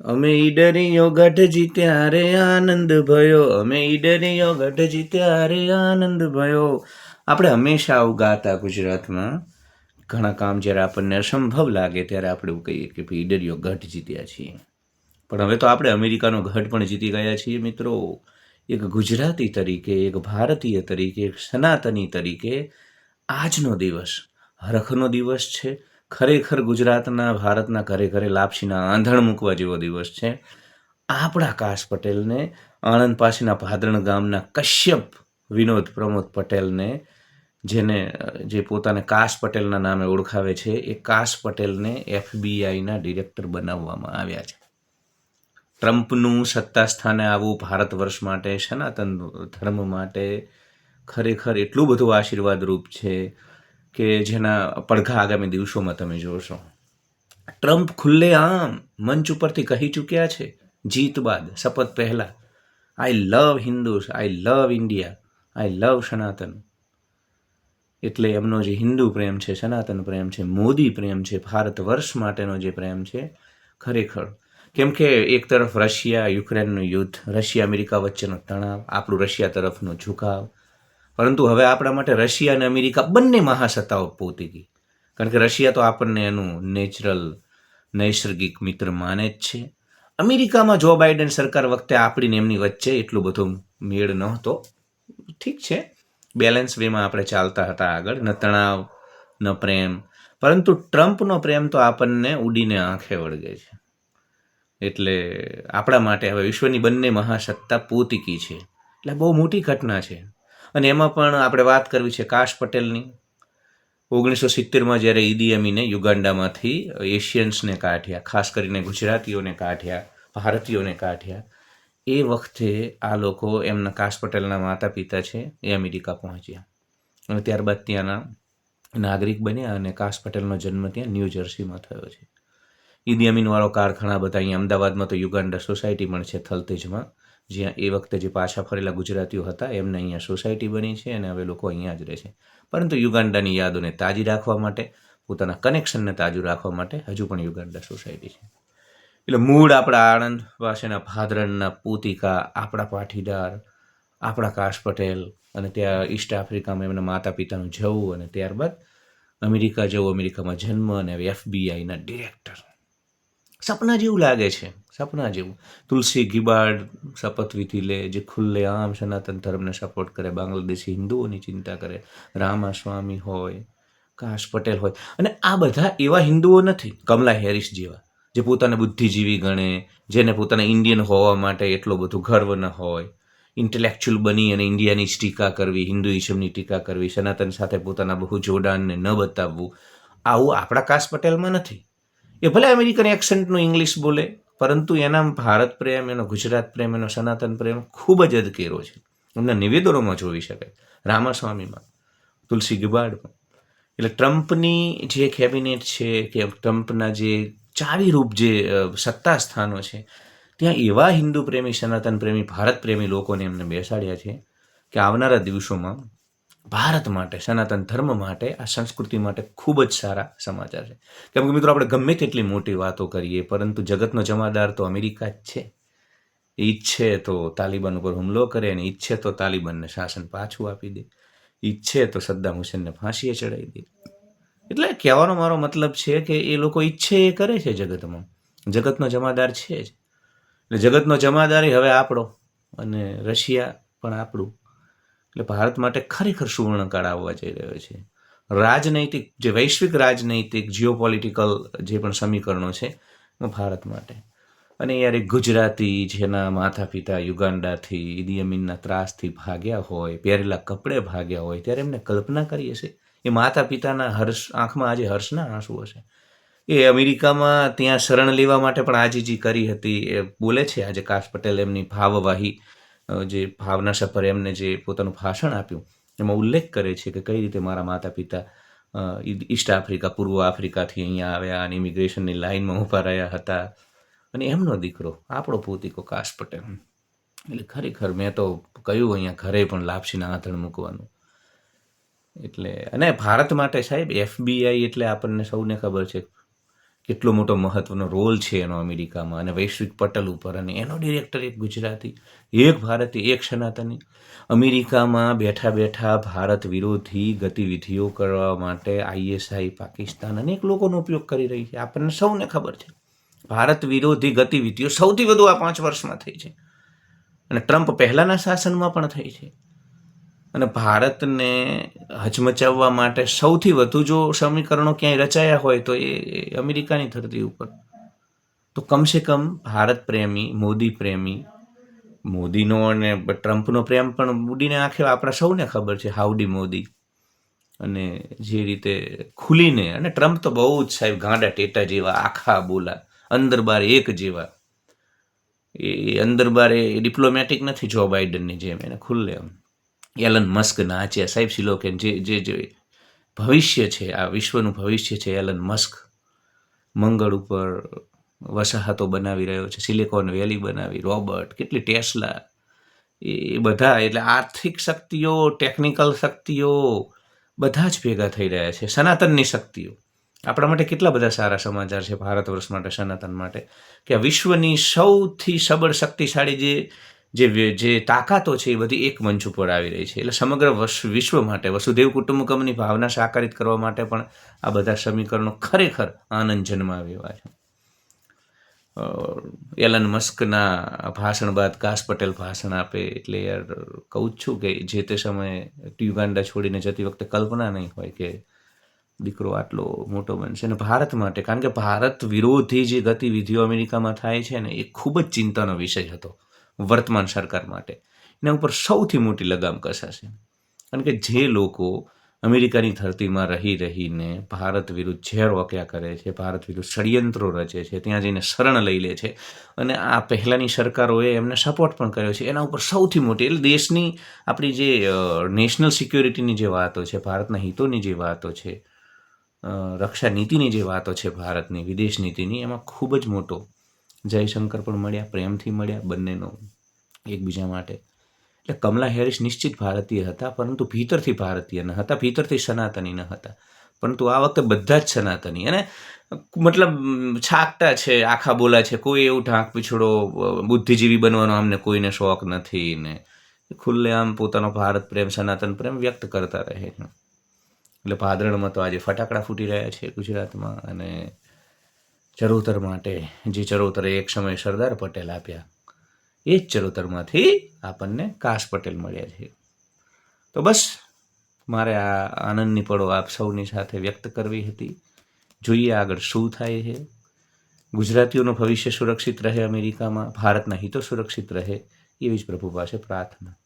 અમે ઈડરીયો ગઢ જીત્યા રે આનંદ ભયો. અમે ઈડરીયો ગઢ જીત્યા રે આનંદ ભયો. આપણે હંમેશા આવું ગાતા ગુજરાતમાં. ઘણા કામ જ્યારે આપણને અસંભવ લાગે ત્યારે આપણે એવું કહીએ કે ભાઈ ઈડરીયો ગઢ જીત્યા છીએ. પણ હવે તો આપણે અમેરિકાનો ગઢ પણ જીતી ગયા છીએ મિત્રો. એક ગુજરાતી તરીકે, એક ભારતીય તરીકે, એક સનાતની તરીકે આજનો દિવસ હરખનો દિવસ છે. ખરેખર ગુજરાતના, ભારતના ઘરે ઘરે લાપસીના આંધણ મૂકવા જેવો દિવસ છે. આપણા કાશ પટેલને, આણંદ પાસેના ભાદરણ ગામના કશ્યપ વિનોદ પ્રમોદ પટેલને, જેને, જે પોતાને કાશ પટેલના નામે ઓળખાવે છે, એ કાશ પટેલને એફબીઆઈના ડિરેક્ટર બનાવવામાં આવ્યા છે. ટ્રમ્પનું સત્તા સ્થાને આવવું ભારત વર્ષ માટે, સનાતન ધર્મ માટે ખરેખર એટલું બધું આશીર્વાદરૂપ છે. કે જેના પડઘા આગામી દિવસોમાં તમે જોશો. ટ્રમ્પ ખુલ્લેઆમ મંચ ઉપરથી કહી ચૂક્યા છે, જીત બાદ, શપથ પહેલા. I love Hindus I love India I love Sanatan. એટલે એમનો જે હિન્દુ પ્રેમ છે, સનાતન પ્રેમ છે, મોદી પ્રેમ છે, ભારત વર્ષ માટેનો જે પ્રેમ છે, ખરેખર. કેમ કે એક તરફ રશિયા, યુક્રેનનું યુદ્ધ રશિયા અમેરિકા વચ્ચેનો તણાવ, આપણું રશિયા તરફનો ઝુકાવ પરંતુ હવે આપણા માટે રશિયા અને અમેરિકા બંને મહાસત્તાઓ પહોંચી ગઈ. કારણ કે રશિયા તો આપણને એનું નેચરલ, નૈસર્ગિક મિત્ર માને જ છે. અમેરિકામાં જો બાઇડેન સરકાર વખતે આપણી એમની વચ્ચે એટલું બધું મેળ નહોતો. ઠીક છે. બેલેન્સ વેમાં આપણે ચાલતા હતા આગળ, ન તણાવ, ન પ્રેમ. પરંતુ ટ્રમ્પનો પ્રેમ તો આપણને ઉડીને આંખે વળગે છે. એટલે આપણા માટે હવે વિશ્વની બંને મહાસત્તા પોતીકી છે. એટલે બહુ મોટી ઘટના છે. અને એમાં પણ આપણે વાત કરવી છે કાશ પટેલની. ઓગણીસો સિત્તેરમાં જ્યારે ઈદી અમીને યુગાન્ડામાંથી એશિયન્સને કાઢ્યા, ખાસ કરીને ગુજરાતીઓને કાઢ્યા, ભારતીયોને કાઢ્યા, એ વખતે આ લોકો એમના કાશ પટેલના માતા પિતા છે એ અમેરિકા પહોંચ્યા. અને ત્યારબાદ ત્યાંના નાગરિક બન્યા અને કાશ પટેલનો જન્મ ત્યાં ન્યૂ જર્સીમાં થયો છે. ઈદી અમીનવાળો કારખાના બધા અહીંયા અમદાવાદમાં તો યુગાન્ડા સોસાયટી પણ છે થલતેજમાં. જ્યાં એ વખતે જે પાછા ફરેલા ગુજરાતીઓ હતા, એમને અહીંયા સોસાયટી બની છે અને હવે લોકો અહીંયા જ રહે છે. પરંતુ યુગાન્ડાની યાદોને તાજી રાખવા માટે, પોતાના કનેક્શનને તાજું રાખવા માટે હજુ પણ યુગાન્ડા સોસાયટી છે. એટલે મૂળ આપણા આણંદ પાસેના ભાદરણના પૂતિકા, આપણા પાટીદાર, આપણા કાશ પટેલ અને ત્યાં ઈસ્ટ આફ્રિકામાં એમના માતા પિતાનું જવું અને ત્યારબાદ અમેરિકા જવું, અમેરિકામાં જન્મ અને હવે એફબીઆઈના ડિરેક્ટર સપના જેવું લાગે છે, સપના જેવું. તુલસી ગિબાડ શપથવિધિ લે, જે ખુલ્લે આમ સનાતન ધર્મને સપોર્ટ કરે, બાંગ્લાદેશી હિન્દુઓની ચિંતા કરે, રામાસ્વામી હોય, કાશ પટેલ હોય. અને આ બધા એવા હિન્દુઓ નથી, કમલા હેરિસ જેવા, જે પોતાને બુદ્ધિજીવી ગણે, જેને પોતાના ઇન્ડિયન હોવા માટે એટલો બધો ગર્વ ન હોય. ઇન્ટેલેક્ચ્યુઅલ બની અને ઇન્ડિયાની જ ટીકા કરવી હિન્દુઇઝમની ટીકા કરવી, સનાતન સાથે પોતાના બહુ જોડાણને ન બતાવવું. આવું આપણા કાશ પટેલમાં નથી. એ ભલે અમેરિકન એક્સન્ટનું ઇંગ્લિશ બોલે, પરંતુ એના ભારત પ્રેમ, એનો ગુજરાત પ્રેમ, એનો સનાતન પ્રેમ ખૂબ જ અદકેરો છે. એમના નિવેદનોમાં જોઈ શકાય રામાસ્વામીમાં, તુલસી ગિબાડમાં. એટલે ટ્રમ્પની જે કેબિનેટ છે કે ટ્રમ્પના જે ચાવીરૂપ જે સત્તા સ્થાનો છે, ત્યાં એવા હિન્દુ પ્રેમી, સનાતન પ્રેમી, ભારત પ્રેમી લોકોને એમને બેસાડ્યા છે કે આવનારા દિવસોમાં ભારત માટે, સનાતન ધર્મ માટે આ સંસ્કૃતિ માટે ખૂબ જ સારા સમાચાર છે. કેમ કે મિત્રો, આપણે ગમે તેટલી મોટી વાતો કરીએ, પરંતુ જગતનો જમાદાર તો અમેરિકા જ છે. ઈચ્છે તો તાલિબાન ઉપર હુમલો કરે અને ઈચ્છે તો તાલિબાનને શાસન પાછું આપી દે. ઈચ્છે તો સદ્દામ હુસેનને ફાંસીએ ચડાવી દે. એટલે કહેવાનો મારો મતલબ છે કે એ લોકો ઈચ્છે એ કરે છે જગતમાં. જગતનો જમાદાર છે જ. એટલે જગતનો જમાદાર હવે આપણો. અને રશિયા પણ આપણું. એટલે ભારત માટે ખરેખર સુવર્ણકાળ આવવા જઈ રહ્યો છે. રાજનૈતિક, જે વૈશ્વિક રાજનૈતિક જીઓપોલિટિકલ જે પણ સમીકરણો છે ભારત માટે. અને યાર ગુજરાતી જેના માતા પિતા યુગાન્ડાથી અમીનના ત્રાસથી ભાગ્યા હોય, પહેરેલા કપડે ભાગ્યા હોય, ત્યારે એમને કલ્પના કરીએ છીએ. એ માતા પિતાના હર્ષ, આંખમાં આજે હર્ષના આંસુ હશે. એ અમેરિકામાં ત્યાં શરણ લેવા માટે પણ આજીજી કરી હતી. એ બોલે છે આજે કાશ પટેલ એમની ભાવવાહી જે ભાવના સફર એમને જે પોતાનું ભાષણ આપ્યું, એમાં ઉલ્લેખ કરે છે કે કઈ રીતે મારા માતા પિતા ઈસ્ટ આફ્રિકા, પૂર્વ આફ્રિકાથી અહીંયા આવ્યા અને ઇમિગ્રેશનની લાઇનમાં ઊભા રહ્યા હતા. અને એમનો દીકરો, આપણો પોતિકો કાશ પટેલ. એટલે ખરેખર મેં તો કહ્યું અહીંયા ઘરે પણ લાપસીના આંધણ મૂકવાનું. એટલે, અને ભારત માટે સાહેબ એફબીઆઈ એટલે આપણને સૌને ખબર છે. કેટલો મોટો મહત્વનો રોલ છે એનો અમેરિકામાં અને વૈશ્વિક પટલ ઉપર અને એનો ડિરેક્ટર એક ગુજરાતી, એક ભારતીય, એક સનાતની. અમેરિકામાં બેઠા બેઠા ભારત વિરોધી ગતિવિધિઓ કરવા માટે આઈએસઆઈ પાકિસ્તાન અનેક લોકોનો ઉપયોગ કરી રહી છે. આપણને સૌને ખબર છે. ભારત વિરોધી ગતિવિધિઓ સૌથી વધુ આ પાંચ વર્ષમાં થઈ છે. અને ટ્રમ્પ પહેલાંના શાસનમાં પણ થઈ છે. અને ભારતને હચમચાવવા માટે સૌથી વધુ જો સમીકરણો ક્યાંય રચાયા હોય તો એ અમેરિકાની ધરતી ઉપર. તો કમસે કમ ભારત પ્રેમી, મોદી પ્રેમી, મોદીનો અને ટ્રમ્પનો પ્રેમ પણ ઉડીને આંખે આપણા સૌને ખબર છે હાઉડી મોદી. અને જે રીતે ખુલીને, અને ટ્રમ્પ તો બહુ જ સાહેબ ગાંડા ટેટા જેવા, આખા બોલા, અંદર બાર એક જેવા. એ અંદર બાર એ ડિપ્લોમેટિક નથી જો બાઇડનની જેમ એને ખુલ્લે એમ. એલન મસ્ક છે સાહેબ સિલોકેન જે જે જે ભવિષ્ય છે, આ વિશ્વનું ભવિષ્ય છે એલન મસ્ક, મંગળ ઉપર વસાહતો બનાવી રહ્યો છે, સિલિકોન વેલી બનાવી, રોબર્ટ, કેટલી ટેસ્લા, એ બધા એટલે આર્થિક શક્તિઓ, ટેકનિકલ શક્તિઓ બધા જ ભેગા થઈ રહ્યા છે, સનાતનની શક્તિઓ. આપણા માટે કેટલા બધા સારા સમાચાર છે ભારત વર્ષ માટે, સનાતન માટે, કે વિશ્વની સૌથી સબળ શક્તિશાળી જે જે જે તાકાતો છે એ બધી એક મંચ ઉપર આવી રહી છે. એટલે સમગ્ર વિશ્વ માટે, વસુદેવ કુટુંબકમની ભાવના સાકારિત કરવા માટે પણ આ બધા સમીકરણો ખરેખર આનંદ જન્માવી એવા છે એલન મસ્કના ભાષણ બાદ કાસ પટેલ ભાષણ આપે એટલે યાર કહું જ છું કે જે તે સમયે ટ્યુગાંડા છોડીને જતી વખતે કલ્પના નહીં હોય કે દીકરો આટલો મોટો બનશે. અને ભારત માટે, કારણ કે ભારત વિરોધી જે ગતિવિધિઓ અમેરિકામાં થાય છે ને, એ ખૂબ જ ચિંતાનો વિષય હતો. વર્તમાન સરકાર માટે. એના ઉપર સૌથી મોટી લગામ કસાશે કારણ કે જે લોકો અમેરિકાની ધરતીમાં રહી રહીને ભારત વિરુદ્ધ ઝેર વક્યા કરે છે, ભારત વિરુદ્ધ ષડયંત્રો રચે છે, ત્યાં જઈને શરણ લઈ લે છે અને આ પહેલાંની સરકારોએ એમને સપોર્ટ પણ કર્યો છે. એના ઉપર સૌથી મોટી, એટલે દેશની આપણી જે નેશનલ સિક્યોરિટીની જે વાતો છે, ભારતના હિતોની જે વાતો છે રક્ષા નીતિની જે વાતો છે ભારતની, વિદેશ નીતિની, એમાં ખૂબ જ મોટો જયશંકર પણ મળ્યા, પ્રેમથી મળ્યા બંનેનો એકબીજા માટે. એટલે કમલા હેરિસ નિશ્ચિત ભારતીય હતા, પરંતુ ભીતરથી ભારતીય ન હતા, ભીતરથી સનાતની ન હતા. પરંતુ આ વખતે બધા જ સનાતની. અને મતલબ છાકટા છે, આખા બોલા છે, કોઈ એવું ઢાંક પીછડો બુદ્ધિજીવી બનવાનો અમને કોઈને શોખ નથી ને. ખુલ્લે આમ પોતાનો ભારત પ્રેમ, સનાતન પ્રેમ વ્યક્ત કરતા રહે એટલે ભાદરણમાં તો આજે ફટાકડા ફૂટી રહ્યા છે ગુજરાતમાં અને ચરોતર માટે, જે ચરોતરે એક સમયે સરદાર પટેલ આપ્યા. એ જ ચરોતરમાંથી આપણને કાશ પટેલ મળ્યા છે. તો બસ, મારે આ આનંદની પળો આપ સૌની સાથે વ્યક્ત કરવી હતી. જોઈએ આગળ શું થાય છે. ગુજરાતીઓનું ભવિષ્ય સુરક્ષિત રહે અમેરિકામાં, ભારતના હિતો સુરક્ષિત રહે, એવી જ પ્રભુ પાસે પ્રાર્થના.